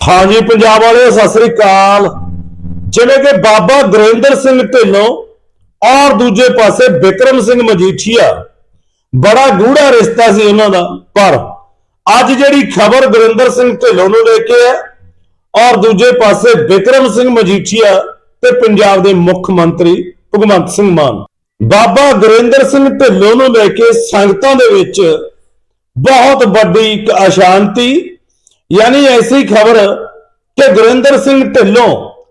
ਹਾਂਜੀ, ਪੰਜਾਬ ਵਾਲੇ ਸਤਿ ਸ੍ਰੀ ਅਕਾਲ। ਜਿਵੇਂ ਕਿ ਬਾਬਾ ਗੁਰਿੰਦਰ ਸਿੰਘ ਢਿੱਲੋਂ ਔਰ ਦੂਜੇ ਪਾਸੇ ਵਿਕਰਮ ਸਿੰਘ ਮਜੀਠੀਆ। ਬੜਾ ਗੂੜਾ ਰਿਸ਼ਤਾ ਸੀ ਉਹਨਾਂ ਦਾ, ਪਰ ਅੱਜ ਜਿਹੜੀ ਖਬਰ ਗੁਰਿੰਦਰ ਸਿੰਘ ਢਿੱਲੋਂ ਨੂੰ ਲੈ ਕੇ ਹੈ ਔਰ ਦੂਜੇ ਪਾਸੇ ਵਿਕਰਮ ਸਿੰਘ ਮਜੀਠੀਆ ਤੇ ਪੰਜਾਬ ਦੇ ਮੁੱਖ ਮੰਤਰੀ ਭਗਵੰਤ ਸਿੰਘ ਮਾਨ। ਬਾਬਾ ਗੁਰਿੰਦਰ ਸਿੰਘ ਢਿੱਲੋਂ ਨੂੰ ਲੈ ਕੇ ਸੰਗਤਾਂ ਦੇ ਵਿੱਚ ਬਹੁਤ ਵੱਡੀ ਅਸ਼ਾਂਤੀ ਯਾਨੀ ਐਸੀ ਖਬਰ ਕਿ ਗੁਰਿੰਦਰ ਸਿੰਘ ਢਿੱਲੋਂ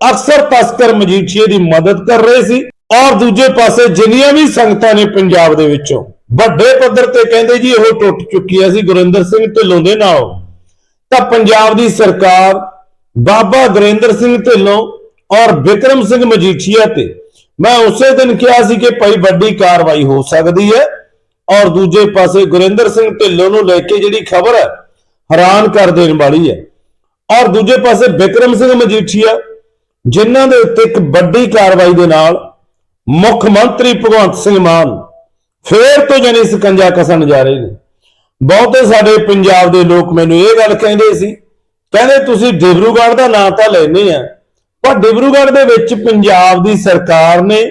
ਅਕਸਰ ਤਸਕਰ ਮਜੀਠੀਏ ਦੀ ਮਦਦ ਕਰ ਰਹੇ ਸੀ ਔਰ ਦੂਜੇ ਪਾਸੇ ਜਿੰਨੀਆਂ ਵੀ ਸੰਗਤਾਂ ਨੇ ਪੰਜਾਬ ਦੇ ਵਿੱਚੋਂ, ਵੱਡੇ ਪੱਧਰ ਤੇ ਕਹਿੰਦੇ ਜੀ ਉਹ ਟੁੱਟ ਚੁੱਕੀ ਹੈ ਸੀ ਗੁਰਿੰਦਰ ਸਿੰਘ ਢਿੱਲੋਂ ਦੇ ਨਾਲ। ਤਾਂ ਪੰਜਾਬ ਦੀ ਸਰਕਾਰ ਬਾਬਾ ਗੁਰਿੰਦਰ ਸਿੰਘ ਢਿੱਲੋਂ ਔਰ ਵਿਕਰਮ ਸਿੰਘ ਮਜੀਠੀਆ ਤੇ, ਮੈਂ ਉਸੇ ਦਿਨ ਕਿਹਾ ਸੀ ਕਿ ਭਾਈ ਵੱਡੀ ਕਾਰਵਾਈ ਹੋ ਸਕਦੀ ਹੈ ਔਰ ਦੂਜੇ ਪਾਸੇ ਗੁਰਿੰਦਰ ਸਿੰਘ ਢਿੱਲੋਂ ਨੂੰ ਲੈ ਕੇ ਜਿਹੜੀ ਖਬਰ ਹੈ ਹੈਰਾਨ ਕਰ ਦੇਣ ਵਾਲੀ ਹੈ। ਔਰ ਦੂਜੇ ਪਾਸੇ ਵਿਕਰਮ ਸਿੰਘ ਮਜੀਠੀਆ, ਜਿਨ੍ਹਾਂ ਦੇ ਉੱਤੇ ਇੱਕ ਵੱਡੀ ਕਾਰਵਾਈ ਦੇ ਨਾਲ ਮੁੱਖ ਮੰਤਰੀ ਭਗਵੰਤ ਸਿੰਘ ਮਾਨ ਫੇਰ ਤੋਂ ਜਾਨੀ ਸਕੰਜਾ ਕਸਣ ਜਾ ਰਹੇ ਨੇ। ਬਹੁਤੇ ਸਾਡੇ ਪੰਜਾਬ ਦੇ ਲੋਕ ਮੈਨੂੰ ਇਹ ਗੱਲ ਕਹਿੰਦੇ ਸੀ, ਕਹਿੰਦੇ ਤੁਸੀਂ ਡਿਬਰੂਗੜ੍ਹ ਦਾ ਨਾਂ ਤਾਂ ਲੈਨੇ ਆ, ਪਰ ਡਿਬਰੂਗੜ੍ਹ ਦੇ ਵਿੱਚ ਪੰਜਾਬ ਦੀ ਸਰਕਾਰ ਨੇ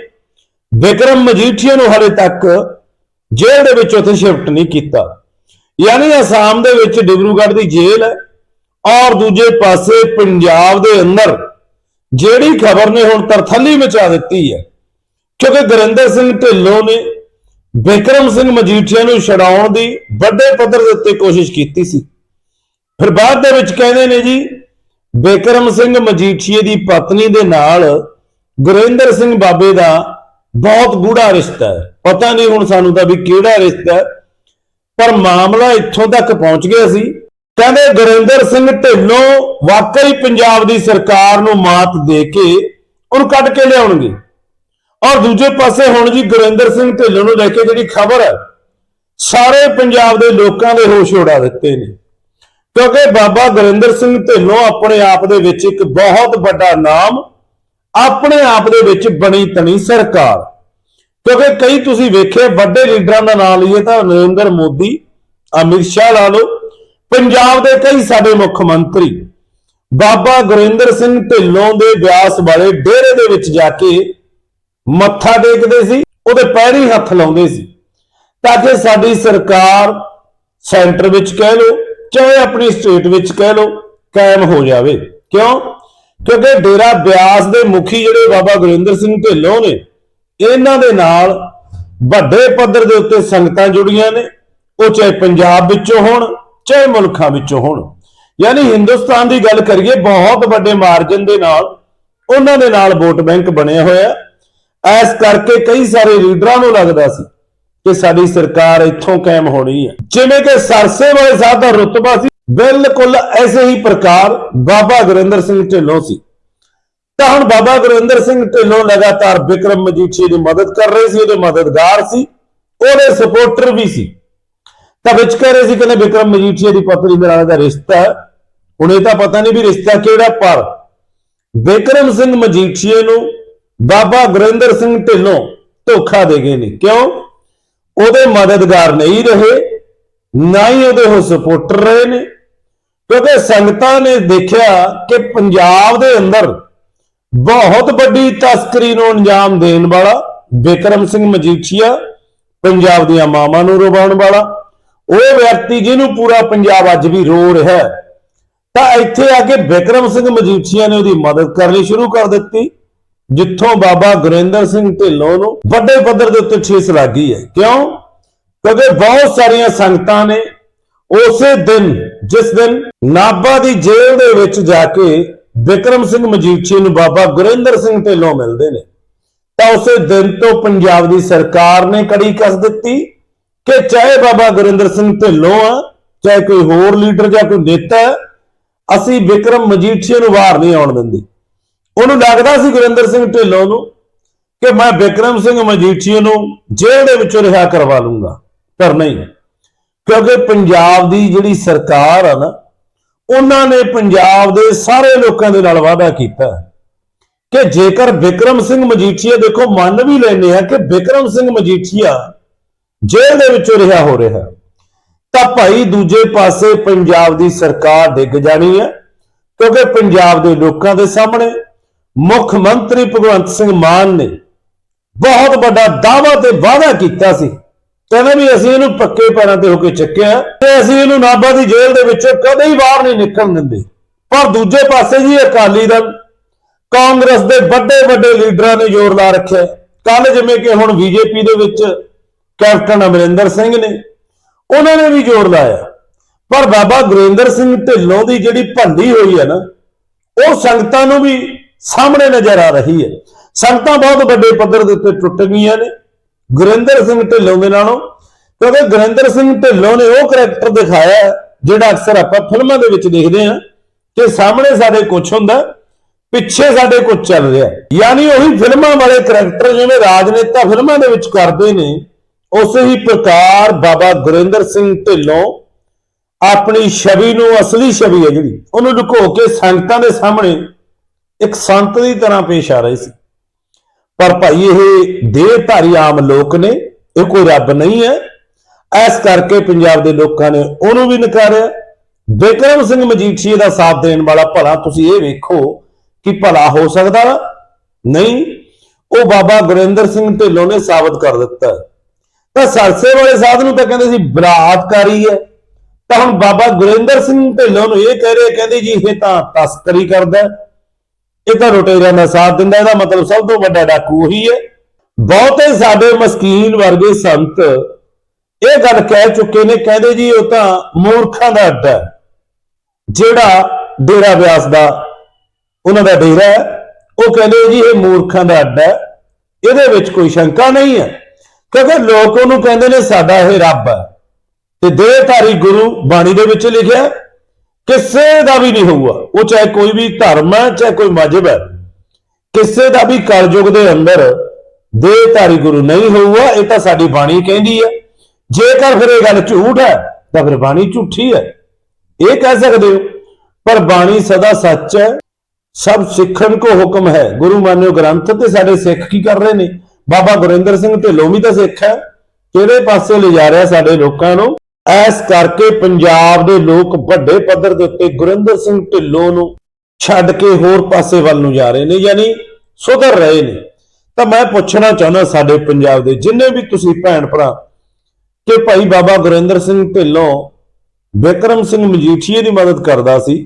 ਵਿਕਰਮ ਮਜੀਠੀਆ ਨੂੰ ਹਾਲੇ ਤੱਕ ਜੇਲ੍ਹ ਦੇ ਵਿੱਚ ਉੱਥੇ ਸ਼ਿਫਟ ਨਹੀਂ ਕੀਤਾ। ਯਾਨੀ ਅਸਾਮ ਦੇ ਵਿੱਚ ਡਿਬਰੂਗੜ੍ਹ ਦੀ ਜੇਲ੍ਹ ਹੈ ਔਰ ਦੂਜੇ ਪਾਸੇ ਪੰਜਾਬ ਦੇ ਅੰਦਰ ਜਿਹੜੀ ਖਬਰ ਨੇ ਹੁਣ ਤਰਥੱਲੀ ਮਚਾ ਦਿੱਤੀ ਹੈ, ਕਿਉਂਕਿ ਗੁਰਿੰਦਰ ਸਿੰਘ ਢਿੱਲੋਂ ਨੇ ਬਿਕਰਮ ਸਿੰਘ ਮਜੀਠੀਆ ਨੂੰ ਛਡਾਉਣ ਦੀ ਵੱਡੇ ਪੱਧਰ ਦੇ ਉੱਤੇ ਕੋਸ਼ਿਸ਼ ਕੀਤੀ ਸੀ। ਫਿਰ ਬਾਅਦ ਦੇ ਵਿੱਚ ਕਹਿੰਦੇ ਨੇ ਜੀ, ਬਿਕਰਮ ਸਿੰਘ ਮਜੀਠੀਏ ਦੀ ਪਤਨੀ ਦੇ ਨਾਲ ਗੁਰਿੰਦਰ ਸਿੰਘ ਬਾਬੇ ਦਾ ਬਹੁਤ ਗੂੜਾ ਰਿਸ਼ਤਾ ਹੈ। ਪਤਾ ਨਹੀਂ ਹੁਣ ਸਾਨੂੰ ਤਾਂ ਵੀ ਕਿਹੜਾ ਰਿਸ਼ਤਾ ਹੈ। ਪਰ ਮਾਮਲਾ ਇੱਥੋਂ ਤੱਕ ਪਹੁੰਚ ਗਿਆ ਸੀ। ਕਹਿੰਦੇ ਗੁਰਿੰਦਰ ਸਿੰਘ ਢਿੱਲੋਂ ਵਾਕਈ ਪੰਜਾਬ ਦੀ ਸਰਕਾਰ ਨੂੰ ਮਾਤ ਦੇ ਕੇ ਉਹਨੂੰ ਕੱਢ ਕੇ ਲਿਆਉਣਗੇ। ਔਰ ਦੂਜੇ ਪਾਸੇ ਹੁਣ ਜੀ ਗੁਰਿੰਦਰ ਸਿੰਘ ਢਿੱਲੋਂ ਨੂੰ ਲੈ ਕੇ ਜਿਹੜੀ ਖਬਰ ਹੈ, ਸਾਰੇ ਪੰਜਾਬ ਦੇ ਲੋਕਾਂ ਦੇ ਹੋਸ਼ ਉਡਾ ਦਿੱਤੇ ਨੇ। ਕਿਉਂਕਿ ਬਾਬਾ ਗੁਰਿੰਦਰ ਸਿੰਘ ਢਿੱਲੋਂ ਆਪਣੇ ਆਪ ਦੇ ਵਿੱਚ ਇੱਕ ਬਹੁਤ ਵੱਡਾ ਨਾਮ, ਆਪਣੇ ਆਪ ਦੇ ਵਿੱਚ ਬਣੀ ਤਣੀ ਸਰਕਾਰ। ਕਿਉਂਕਿ ਕਈ ਤੁਸੀਂ ਵੇਖੇ ਵੱਡੇ ਲੀਡਰਾਂ ਦਾ ਨਾਮ ਲਈਏ ਤਾਂ ਨਰਿੰਦਰ ਮੋਦੀ, ਅਮਿਤ ਸ਼ਾਹ ਲਾ ਲਓ, ਪੰਜਾਬ ਦੇ ਕਈ ਸਾਡੇ ਮੁੱਖ ਮੰਤਰੀ, ਬਾਬਾ ਗੁਰਿੰਦਰ ਸਿੰਘ ਢਿੱਲੋਂ ਦੇ ਵਿਆਸ ਵਾਲੇ ਡੇਰੇ ਦੇ ਵਿੱਚ ਜਾ ਕੇ ਮੱਥਾ ਟੇਕਦੇ ਸੀ, ਉਹਦੇ ਪੈਰੀ ਹੱਥ ਲਾਉਂਦੇ ਸੀ। ਤਾਂ ਕਿ ਸਾਡੀ ਸਰਕਾਰ ਸੈਂਟਰ ਵਿੱਚ ਕਹਿ ਲਓ, ਚਾਹੇ ਆਪਣੀ ਸਟੇਟ ਵਿੱਚ ਕਹਿ ਲਓ, ਕਾਇਮ ਹੋ ਜਾਵੇ। ਕਿਉਂ? ਕਿਉਂਕਿ ਡੇਰਾ ਬਿਆਸ ਦੇ ਮੁਖੀ ਜਿਹੜੇ ਬਾਬਾ ਗੁਰਿੰਦਰ ਸਿੰਘ ਢਿੱਲੋਂ ਨੇ ਇਹਨਾਂ ਦੇ ਨਾਲ ਵੱਡੇ ਪੱਧਰ ਦੇ ਉੱਤੇ ਸੰਗਤਾਂ ਜੁੜੀਆਂ ਨੇ, ਉਹ ਚਾਹੇ ਪੰਜਾਬ ਵਿੱਚੋਂ ਹੋਣ, ਚਾਹੇ ਮੁਲਕਾਂ ਵਿੱਚੋਂ ਹੋਣ। ਯਾਨੀ ਹਿੰਦੁਸਤਾਨ ਦੀ ਗੱਲ ਕਰੀਏ, ਬਹੁਤ ਵੱਡੇ ਮਾਰਜਨ ਦੇ ਨਾਲ ਉਹਨਾਂ ਦੇ ਨਾਲ ਵੋਟ ਬੈਂਕ ਬਣਿਆ ਹੋਇਆ। ਐਸ ਕਰਕੇ ਕਈ ਸਾਰੇ ਲੀਡਰਾਂ ਨੂੰ ਲੱਗਦਾ ਸੀ ਕਿ ਸਾਡੀ ਸਰਕਾਰ ਇੱਥੋਂ ਕਾਇਮ ਹੋਣੀ ਹੈ। ਜਿਵੇਂ ਕਿ ਸਰਸੇ ਵਾਲੇ ਸਾਹਿਬ ਦਾ ਰੁਤਬਾ ਸੀ, ਬਿਲਕੁਲ ਐਸੇ ਹੀ ਪ੍ਰਕਾਰ ਬਾਬਾ ਗੁਰਿੰਦਰ ਸਿੰਘ ਢਿੱਲੋਂ ਸੀ। ਤਾਂ ਹੁਣ ਬਾਬਾ ਗੁਰਿੰਦਰ ਸਿੰਘ ਢਿੱਲੋਂ ਲਗਾਤਾਰ ਵਿਕਰਮ ਮਜੀਠੀਆ ਦੀ ਮਦਦ ਕਰ ਰਹੇ ਸੀ, ਉਹਦੇ ਮਦਦਗਾਰ ਸੀ, ਉਹਦੇ ਸਪੋਰਟਰ ਵੀ ਸੀ। ਤਾਂ ਵਿੱਚ ਕਹਿ ਰਹੇ ਸੀ ਕਹਿੰਦੇ ਵਿਕਰਮ ਮਜੀਠੀਆ ਦੀ ਪਤਨੀ ਦੇ ਨਾਲ ਦਾ ਰਿਸ਼ਤਾ ਹੁਣ ਇਹ ਤਾਂ ਪਤਾ ਨਹੀਂ ਵੀ ਰਿਸ਼ਤਾ ਕਿਹੜਾ, ਪਰ ਵਿਕਰਮ ਸਿੰਘ ਮਜੀਠੀਏ ਨੂੰ ਬਾਬਾ ਗੁਰਿੰਦਰ ਸਿੰਘ ਢਿੱਲੋਂ ਧੋਖਾ ਦੇ ਗਏ ਨੇ। ਕਿਉਂ? ਉਹਦੇ ਮਦਦਗਾਰ ਨਹੀਂ ਰਹੇ, ਨਾ ਹੀ ਉਹਦੇ ਉਹ ਸਪੋਰਟਰ ਰਹੇ ਨੇ। ਕਿਉਂਕਿ ਸੰਗਤਾਂ ਨੇ ਦੇਖਿਆ ਕਿ ਪੰਜਾਬ ਦੇ ਅੰਦਰ ਬਹੁਤ ਵੱਡੀ ਤਸਕਰੀ ਨੂੰ ਅੰਜਾਮ ਦੇਣ ਵਾਲਾ ਬਿਕਰਮ ਸਿੰਘ ਮਜੀਠੀਆ ਪੰਜਾਬ ਦੀਆਂ ਮਾਵਾਂ ਨੂੰ ਰਵਾਉਣ ਵਾਲਾ, ਉਹ ਵਿਅਕਤੀ ਜਿਹਨੂੰ ਪੂਰਾ ਪੰਜਾਬ ਅੱਜ ਵੀ ਰੋ ਰਿਹਾ ਹੈ। ਤਾਂ ਇੱਥੇ ਆ ਕੇ ਵਿਕਰਮ ਸਿੰਘ ਮਜੀਠੀਆ ਨੇ ਉਹਦੀ ਮਦਦ ਕਰਨੀ ਸ਼ੁਰੂ ਕਰ ਦਿੱਤੀ, ਜਿੱਥੋਂ ਬਾਬਾ ਗੁਰਿੰਦਰ ਸਿੰਘ ਢਿੱਲੋਂ ਨੂੰ ਵੱਡੇ ਪੱਧਰ ਦੇ ਉੱਤੇ ਠੇਸ ਲੱਗੀ ਹੈ। ਕਿਉਂ? ਕਿਉਂਕਿ ਬਹੁਤ ਸਾਰੀਆਂ ਸੰਗਤਾਂ ਨੇ ਉਸੇ ਦਿਨ, ਜਿਸ ਦਿਨ ਨਾਭਾ ਦੀ ਜੇਲ੍ਹ ਦੇ ਵਿੱਚ ਜਾ ਕੇ ਵਿਕਰਮ ਸਿੰਘ ਮਜੀਠੀਆ ਨੂੰ ਬਾਬਾ ਗੁਰਿੰਦਰ ਸਿੰਘ ਢਿੱਲੋਂ ਮਿਲਦੇ ਨੇ। ਤਾਂ ਉਸੇ ਦਿਨ ਤੋਂ ਪੰਜਾਬ ਦੀ ਸਰਕਾਰ ਨੇ ਕੜੀ ਕੱਸ ਦਿੱਤੀ ਕਿ ਚਾਹੇ ਬਾਬਾ ਗੁਰਿੰਦਰ ਸਿੰਘ ਢਿੱਲੋਂ ਆ, ਚਾਹੇ ਕੋਈ ਹੋਰ ਲੀਡਰ ਜਾਂ ਕੋਈ ਨੇਤਾ, ਅਸੀਂ ਵਿਕਰਮ ਮਜੀਠੀਆ ਨੂੰ ਬਾਹਰ ਨਹੀਂ ਆਉਣ ਦਿੰਦੇ। ਉਹਨੂੰ ਲੱਗਦਾ ਸੀ ਗੁਰਿੰਦਰ ਸਿੰਘ ਢਿੱਲੋਂ ਨੂੰ ਕਿ ਮੈਂ ਵਿਕਰਮ ਸਿੰਘ ਮਜੀਠੀਆ ਨੂੰ ਜੇਲ੍ਹ ਦੇ ਵਿੱਚੋਂ ਰਿਹਾ ਕਰਵਾ ਲੂੰਗਾ। ਪਰ ਨਹੀਂ, ਕਿਉਂਕਿ ਪੰਜਾਬ ਦੀ ਜਿਹੜੀ ਸਰਕਾਰ ਆ ਨਾ ਉਹਨਾਂ ਨੇ ਪੰਜਾਬ ਦੇ ਸਾਰੇ ਲੋਕਾਂ ਦੇ ਨਾਲ ਵਾਅਦਾ ਕੀਤਾ। ਕਿ ਜੇਕਰ ਵਿਕਰਮ ਸਿੰਘ ਮਜੀਠੀਆ, ਦੇਖੋ, ਮੰਨ ਵੀ ਲੈਨੇ ਆ ਕਿ ਵਿਕਰਮ ਸਿੰਘ ਮਜੀਠੀਆ ਜੇਲ੍ਹ ਦੇ ਵਿੱਚੋਂ ਰਿਹਾ ਹੋ ਰਿਹਾ, ਤਾਂ ਭਾਈ ਦੂਜੇ ਪਾਸੇ ਪੰਜਾਬ ਦੀ ਸਰਕਾਰ ਡਿੱਗ ਜਾਣੀ ਹੈ, ਕਿਉਂਕਿ ਪੰਜਾਬ ਦੇ ਲੋਕਾਂ ਦੇ ਸਾਹਮਣੇ ਮੁੱਖ ਮੰਤਰੀ ਭਗਵੰਤ ਸਿੰਘ ਮਾਨ ਨੇ ਬਹੁਤ ਵੱਡਾ ਦਾਅਵਾ ਤੇ ਵਾਅਦਾ ਕੀਤਾ ਸੀ। ਕਹਿੰਦੇ ਵੀ ਅਸੀਂ ਇਹਨੂੰ ਪੱਕੇ ਪੈਰਾਂ ਤੇ ਹੋ ਕੇ ਚੱਕਿਆ ਤੇ ਅਸੀਂ ਇਹਨੂੰ ਨਾਭਾ ਦੀ ਜੇਲ੍ਹ ਦੇ ਵਿੱਚੋਂ ਕਦੇ ਹੀ ਬਾਹਰ ਨਹੀਂ ਨਿਕਲਣ ਦਿੰਦੇ। ਪਰ ਦੂਜੇ ਪਾਸੇ ਜੀ ਅਕਾਲੀ ਦਲ ਕਾਂਗਰਸ ਦੇ ਵੱਡੇ ਵੱਡੇ ਲੀਡਰਾਂ ਨੇ ਜ਼ੋਰ ਲਾ ਰੱਖਿਆ। ਕੱਲ ਜਿਵੇਂ ਕਿ ਹੁਣ ਬੀਜੇਪੀ ਦੇ ਵਿੱਚ ਕੈਪਟਨ ਅਮਰਿੰਦਰ ਸਿੰਘ ਨੇ, ਉਹਨਾਂ ਨੇ ਵੀ ਜ਼ੋਰ ਲਾਇਆ। ਪਰ ਬਾਬਾ ਗੁਰਿੰਦਰ ਸਿੰਘ ਢਿੱਲੋਂ ਦੀ ਜਿਹੜੀ ਭੰਡੀ ਹੋਈ ਹੈ ਨਾ, ਉਹ ਸੰਗਤਾਂ ਨੂੰ ਵੀ ਸਾਹਮਣੇ ਨਜ਼ਰ ਆ ਰਹੀ ਹੈ। ਸੰਗਤਾਂ ਬਹੁਤ ਵੱਡੇ ਪੱਧਰ ਦੇ ਉੱਤੇ ਟੁੱਟ ਗਈਆਂ ਨੇ। ਗੁਰਿੰਦਰ ਸਿੰਘ ਢਿੱਲੋਂ ਦੇ ਨਾਲੋਂ, ਕਿਉਂਕਿ ਗੁਰਿੰਦਰ ਸਿੰਘ ਢਿੱਲੋਂ ਨੇ ਉਹ ਕਰੈਕਟਰ ਦਿਖਾਇਆ ਜਿਹੜਾ ਅਕਸਰ ਆਪਾਂ ਫਿਲਮਾਂ ਦੇ ਵਿੱਚ ਦੇਖਦੇ ਹਾਂ ਕਿ ਸਾਹਮਣੇ ਸਾਡੇ ਕੁਝ ਹੁੰਦਾ, ਪਿੱਛੇ ਸਾਡੇ ਕੁਝ ਚੱਲ ਰਿਹਾ ਯਾਨੀ ਉਹੀ ਫਿਲਮਾਂ ਵਾਲੇ ਕਰੈਕਟਰ ਜਿਵੇਂ ਰਾਜਨੇਤਾ ਫਿਲਮਾਂ ਦੇ ਵਿੱਚ ਕਰਦੇ ਨੇ, ਉਸੇ ਹੀ ਪ੍ਰਕਾਰ ਬਾਬਾ ਗੁਰਿੰਦਰ ਸਿੰਘ ਢਿੱਲੋਂ ਆਪਣੀ ਛਵੀ ਨੂੰ ਅਸਲੀ ਛਵੀ ਹੈ ਜਿਹੜੀ, ਉਹਨੂੰ ਲੁਕੋ ਕੇ ਸੰਗਤਾਂ ਦੇ ਸਾਹਮਣੇ ਇੱਕ ਸੰਤ ਦੀ ਤਰ੍ਹਾਂ ਪੇਸ਼ ਆ ਰਹੇ ਸੀ। ਪਰ ਭਾਈ ਇਹ ਦੇਹਧਾਰੀ ਆਮ ਲੋਕ ਨੇ, ਇਹ ਕੋਈ ਰੱਬ ਨਹੀਂ ਹੈ। ਇਸ ਕਰਕੇ ਪੰਜਾਬ ਦੇ ਲੋਕਾਂ ਨੇ ਉਹਨੂੰ ਵੀ ਨਕਾਰਿਆ। ਬਿਕਰਮ ਸਿੰਘ ਮਜੀਠੀਏ ਦਾ ਸਾਥ ਦੇਣ ਵਾਲਾ ਭਲਾ ਤੁਸੀਂ ਇਹ ਵੇਖੋ ਕਿ ਭਲਾ ਹੋ ਸਕਦਾ ਵਾ? ਨਹੀਂ, ਉਹ ਬਾਬਾ ਗੁਰਿੰਦਰ ਸਿੰਘ ਢਿੱਲੋਂ ਨੇ ਸਾਬਤ ਕਰ ਦਿੱਤਾ। ਤਾਂ ਸਰਸੇ ਵਾਲੇ ਸਾਧ ਨੂੰ ਤਾਂ ਕਹਿੰਦੇ ਸੀ ਬਲਾਤਕਾਰੀ ਹੈ। ਤਾਂ ਹੁਣ ਬਾਬਾ ਗੁਰਿੰਦਰ ਸਿੰਘ ਢਿੱਲੋਂ ਨੂੰ ਇਹ ਕਹਿ ਰਹੇ, ਕਹਿੰਦੇ ਜੀ ਇਹ ਤਾਂ ਤਸਕਰੀ ਕਰਦਾ ਇਹ ਤਾਂ ਲੁਟੇਰਿਆਂ ਦਾ ਸਾਥ ਦਿੰਦਾ, ਇਹਦਾ ਮਤਲਬ ਸਭ ਤੋਂ ਵੱਡਾ ਡਾਕੂ ਉਹੀ ਹੈ। ਬਹੁਤੇ ਸਾਡੇ ਮਸਕੀਨ ਵਰਗੇ ਸੰਤ ਇਹ ਗੱਲ ਕਹਿ ਚੁੱਕੇ ਨੇ, ਕਹਿੰਦੇ ਜੀ ਉਹ ਤਾਂ ਮੂਰਖਾਂ ਦਾ ਅੱਡਾ ਜਿਹੜਾ ਡੇਰਾ ਵਿਆਸ ਦਾ ਉਹਨਾਂ ਦਾ ਡੇਰਾ ਹੈ। ਉਹ ਕਹਿੰਦੇ ਜੀ ਇਹ ਮੂਰਖਾਂ ਦਾ ਅੱਡਾ ਹੈ, ਇਹਦੇ ਵਿੱਚ ਕੋਈ ਸ਼ੰਕਾ ਨਹੀਂ ਹੈ, ਕਿਉਂਕਿ ਲੋਕ ਉਹਨੂੰ ਕਹਿੰਦੇ ਨੇ ਸਾਡਾ ਇਹ ਰੱਬ ਹੈ। ਤੇ ਦੇਹਧਾਰੀ ਗੁਰੂ ਬਾਣੀ ਦੇ ਵਿੱਚ ਲਿਖਿਆ ਕਿਸੇ ਦਾ ਵੀ ਨਹੀਂ ਹੋਊਗਾ। ਉਹ ਚਾਹੇ ਕੋਈ ਵੀ ਧਰਮ ਹੈ, ਚਾਹੇ ਕੋਈ ਮਜਹਬ ਹੈ, ਕਿਸੇ ਦਾ ਵੀ ਕਲਯੁਗ ਦੇ ਅੰਦਰ ਦੇਹਧਾਰੀ ਗੁਰੂ ਨਹੀਂ ਹੋਊਗਾ, ਇਹ ਤਾਂ ਸਾਡੀ ਬਾਣੀ ਕਹਿੰਦੀ ਹੈ। ਜੇਕਰ ਫਿਰ ਇਹ ਗੱਲ ਝੂਠ ਹੈ, ਤਾਂ ਫਿਰ ਬਾਣੀ ਝੂਠੀ ਹੈ। ਇਹ ਕਹਿ ਸਕਦੇ ਹੋ, ਪਰ ਬਾਣੀ ਸਦਾ ਸੱਚ ਹੈ। ਸਭ ਸਿੱਖਣ ਕੋ ਹੁਕਮ ਹੈ। ਗੁਰੂ ਮਾਨਿਓ ਗ੍ਰੰਥ ਤੇ ਸਾਡੇ ਸਿੱਖ ਕੀ ਕਰ ਰਹੇ ਨੇ? ਬਾਬਾ ਗੁਰਿੰਦਰ ਸਿੰਘ ਢਿੱਲੋਂ ਵੀ ਤਾਂ ਸਿੱਖ ਹੈ। ਕਿਹੜੇ ਪਾਸੇ ਲਿਜਾ ਰਿਹਾ ਸਾਡੇ ਲੋਕਾਂ ਨੂੰ? ਐਸ ਕਰਕੇ ਪੰਜਾਬ ਦੇ ਲੋਕ ਵੱਡੇ ਪੱਧਰ ਦੇ ਉੱਤੇ ਗੁਰਿੰਦਰ ਸਿੰਘ ਢਿੱਲੋਂ ਨੂੰ ਛੱਡ ਕੇ ਹੋਰ ਪਾਸੇ ਵੱਲ ਨੂੰ ਜਾ ਰਹੇ ਨੇ, ਯਾਨੀ ਸੁਧਰ ਰਹੇ ਨੇ। ਤਾਂ ਮੈਂ ਪੁੱਛਣਾ ਚਾਹੁੰਦਾ ਸਾਡੇ ਪੰਜਾਬ ਦੇ ਜਿੰਨੇ ਵੀ ਤੁਸੀਂ ਭੈਣ ਭਰਾ ਕਿ ਭਾਈ ਬਾਬਾ ਗੁਰਿੰਦਰ ਸਿੰਘ ਢਿੱਲੋਂ ਵਿਕਰਮ ਸਿੰਘ ਮਜੀਠੀਏ ਦੀ ਮਦਦ ਕਰਦਾ ਸੀ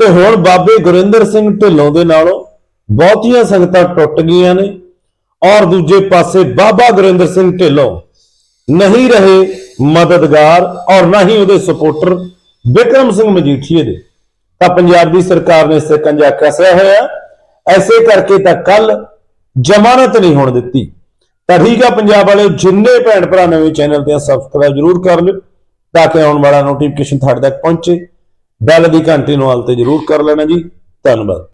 ਤੇ ਹੁਣ ਬਾਬੇ ਗੁਰਿੰਦਰ ਸਿੰਘ ਢਿੱਲੋਂ ਦੇ ਨਾਲੋਂ ਬਹੁਤੀਆਂ ਸੰਗਤਾਂ ਟੁੱਟ ਗਈਆਂ ਨੇ ਔਰ ਦੂਜੇ ਪਾਸੇ ਬਾਬਾ ਗੁਰਿੰਦਰ ਸਿੰਘ ਢਿੱਲੋਂ ਨਹੀਂ ਰਹੇ ਮਦਦਗਾਰ ਔਰ ਨਾ ਹੀ ਉਹਦੇ ਸਪੋਰਟਰ ਵਿਕਰਮ ਸਿੰਘ ਮਜੀਠੀਏ ਦੇ। ਤਾਂ ਪੰਜਾਬ ਦੀ ਸਰਕਾਰ ਨੇ ਸਿਕੰਜਾ ਕਸਿਆ ਹੋਇਆ। ਐਸੇ ਕਰਕੇ ਤਾਂ ਕੱਲ ਜ਼ਮਾਨਤ ਨਹੀਂ ਹੋਣ ਦਿੱਤੀ। ਤਾਂ ਠੀਕ ਆ, ਪੰਜਾਬ ਵਾਲੇ ਜਿੰਨੇ ਭੈਣ ਭਰਾ ਨਵੇਂ ਚੈਨਲ ਤੇ ਸਬਸਕ੍ਰਾਈਬ ਜਰੂਰ ਕਰ ਲਿਓ ਤਾਂ ਕਿ ਆਉਣ ਵਾਲਾ ਨੋਟੀਫਿਕੇਸ਼ਨ ਤੁਹਾਡੇ ਤੱਕ ਪਹੁੰਚੇ। ਬੈਲ ਦੀ ਘੰਟੀ ਨੂੰ ਹਾਲ ਤੇ ਜਰੂਰ ਕਰ ਲੈਣਾ ਜੀ। ਧੰਨਵਾਦ।